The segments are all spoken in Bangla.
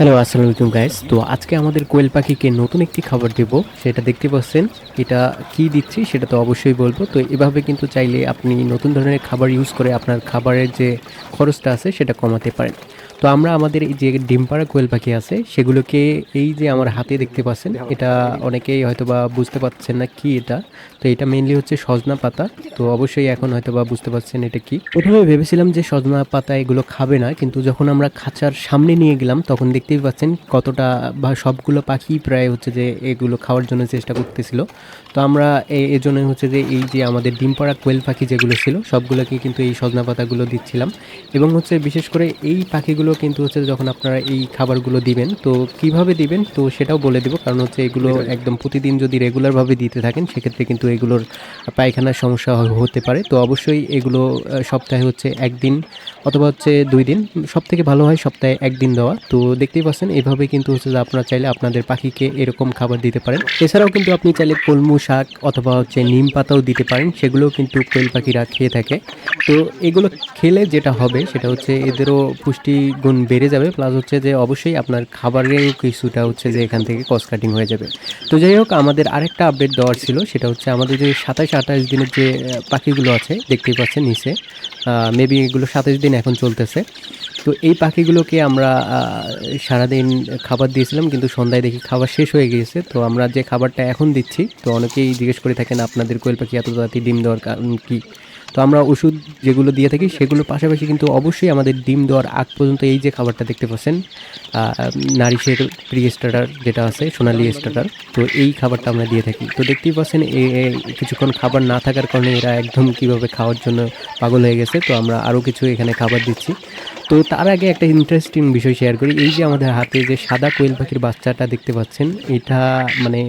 হ্যালো আসসালামু আলাইকুম গাইস তো আজকে আমাদের কোয়েল পাখিকে নতুন একটি খাবার দেব। সেটা দেখতে পাচ্ছেন, এটা কি দিচ্ছি সেটা তো অবশ্যই বলব। তো এভাবে কিন্তু চাইলে আপনি নতুন ধরনের খাবার ইউজ করে আপনার খাবারের যে খরচটা আছে সেটা কমাতে পারেন। তো আমরা আমাদের এই যে ডিম পাড়া কোয়েল পাখি আছে, সেগুলোকে এই যে আমার হাতে দেখতে পাচ্ছেন, এটা অনেকেই হয়তো বা বুঝতে পারছেন না কি এটা। তো এটা মেইনলি হচ্ছে সজনা পাতা। তো অবশ্যই এখন হয়তো বা বুঝতে পারছেন এটা কি। প্রথমে ভেবেছিলাম যে সজনা পাতা এগুলো খাবে না, কিন্তু যখন আমরা খাঁচার সামনে নিয়ে গেলাম, তখন দেখতেই পাচ্ছেন কতটা বা সবগুলো পাখি প্রায় হচ্ছে যে এগুলো খাওয়ার জন্য চেষ্টা করতেছিল। তো আমরা এ- এর জন্য হচ্ছে যে এই যে আমাদের ডিম পাড়া কোয়েল পাখি যেগুলো ছিল, সবগুলোকে কিন্তু এই সজনা পাতাগুলো দিচ্ছিলাম। এবং হচ্ছে বিশেষ করে এই পাখিগুলো কিন্তু হচ্ছে যখন আপনারা এই খাবারগুলো দিবেন তো কীভাবে দিবেন? তো সেটাও বলে দেবো। কারণ হচ্ছে এগুলো একদম প্রতিদিন যদি রেগুলারভাবে দিতে থাকেন সেক্ষেত্রে কিন্তু এগুলোর পায়খানার সমস্যা হতে পারে। তো অবশ্যই এগুলো সপ্তাহে হচ্ছে একদিন অথবা হচ্ছে দুই দিন সব থেকে ভালো হয় সপ্তাহে একদিন দেওয়া। তো দেখতেই পাচ্ছেন এভাবে কিন্তু হচ্ছে যে আপনারা চাইলে আপনাদের পাখিকে এরকম খাবার দিতে পারেন। এছাড়াও কিন্তু আপনি চাইলে কলমু শাক অথবা হচ্ছে নিম পাতাও দিতে পারেন। সেগুলোও কিন্তু কোয়েল পাখিরা খেয়ে থাকে। তো এগুলো খেলে যেটা হবে সেটা হচ্ছে এদেরও পুষ্টিগুণ বেড়ে যাবে প্লাস হচ্ছে যে অবশ্যই আপনার খাবারের কিছুটা হচ্ছে যে এখান থেকে কস্ট কাটিং হয়ে যাবে। তো যাই হোক, আমাদের আরেকটা আপডেট দেওয়ার ছিল, সেটা হচ্ছে আমাদের যে সাতাশ আঠাশ দিনের যে পাখিগুলো আছে, দেখতেই পাচ্ছেন নিচে মেবি এগুলো সাতাশ দিন এখন চলতেছে। তো এই পাখিগুলোকে আমরা সারাদিন খাবার দিয়েছিলাম, কিন্তু সন্ধ্যায় দেখি খাবার শেষ হয়ে গিয়েছে। তো আমরা যে খাবারটা এখন দিচ্ছি, তো অনেকেই জিজ্ঞেস করে থাকেন, আপনাদের কোয়েল পাখি এত তাড়াতাড়ি ডিম দেওয়ার কারণ কী? তো আমরা ওষুধ যেগুলো দিয়ে থাকি সেগুলোর পাশাপাশি কিন্তু অবশ্যই আমাদের ডিম দেওয়ার আগ পর্যন্ত এই যে খাবারটা দেখতে পাচ্ছেন নারিশের প্রি স্টার্টার যেটা আছে, সোনালি স্টার্টার তো এই খাবারটা আমরা দিয়ে থাকি। তো দেখতেই পাচ্ছেন কিছুক্ষণ খাবার না থাকার কারণে এরা একদম কীভাবে খাওয়ার জন্য পাগল হয়ে গেছে, তো আমরা আরও কিছু এখানে খাবার দিচ্ছি। তো তার আগে একটা ইন্টারেস্টিং বিষয় শেয়ার করি। এই যে আমাদের হাতে যে সাদা কোয়েল পাখির বাচ্চাটা দেখতে পাচ্ছেন, এটা মানে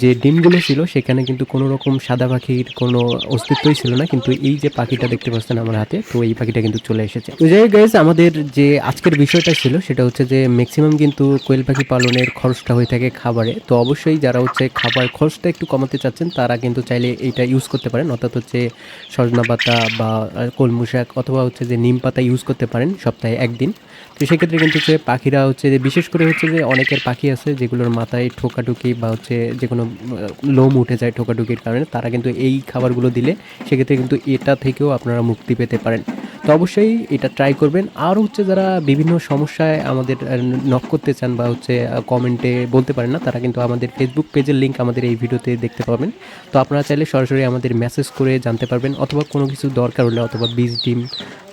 যে ডিমগুলো ছিল, সেখানে কিন্তু কোনো রকম সাদা পাখির কোনো অস্তিত্বই ছিল না, কিন্তু এই যে পাখিটা দেখতে পাচ্ছেন আমার হাতে, তো এই পাখিটা কিন্তু চলে এসেছে। তো যাই গাইজ আমাদের যে আজকের বিষয়টা ছিল, সেটা হচ্ছে যে ম্যাক্সিমাম কিন্তু কোয়েল পাখি পালনের খরচটা হয়ে থাকে খাবারে। তো অবশ্যই যারা হচ্ছে খাবার খরচটা একটু কমাতে চাচ্ছেন, তারা কিন্তু চাইলে এটা ইউজ করতে পারেন। অর্থাৎ হচ্ছে সজনা পাতা বা কলমু শাক অথবা হচ্ছে যে নিম পাতা ইউজ করতে পারেন। সপ্তাহে একদিন। তো সেক্ষেত্রে কিন্তু হচ্ছে পাখিরা হচ্ছে যে, বিশেষ করে হচ্ছে যে, অনেকের পাখি আছে যেগুলোর মাথায় ঠোকাটুকি বা হচ্ছে যে কোনো লোম উঠে যায় ঠোকাটুকির কারণে, তারা কিন্তু এই খাবারগুলো দিলে সেক্ষেত্রে কিন্তু এটা থেকেও আপনারা মুক্তি পেতে পারেন। তো অবশ্যই এটা ট্রাই করবেন। আর হচ্ছে যারা বিভিন্ন সমস্যায় আমাদের নক করতে চান বা হচ্ছে কমেন্টে বলতে পারেন না, তারা কিন্তু আমাদের ফেসবুক পেজের লিঙ্ক আমাদের এই ভিডিওতে দেখতে পাবেন। তো আপনারা চাইলে সরাসরি আমাদের মেসেজ করে জানতে পারবেন, অথবা কোনো কিছু দরকার হলে অথবা বীজ, ডিম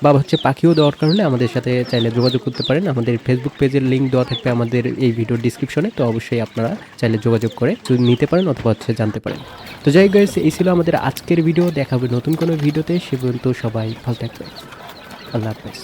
বা হচ্ছে পাখিও দরকার হলে আমাদের সাথে চাইলে যোগাযোগ করতে পারেন। আমাদের ফেসবুক পেজের লিঙ্ক দেওয়া থাকবে আমাদের এই ভিডিওর ডিসক্রিপশনে তো অবশ্যই আপনারা চাইলে যোগাযোগ করে নিতে পারেন অথবা হচ্ছে জানতে পারেন। তো যাই গাইস এই ছিল আমাদের আজকের ভিডিও দেখাবে নতুন কোনো ভিডিওতে সে পর্যন্ত সবাই ভালো থাকবে আল্লাহ হাফেজ।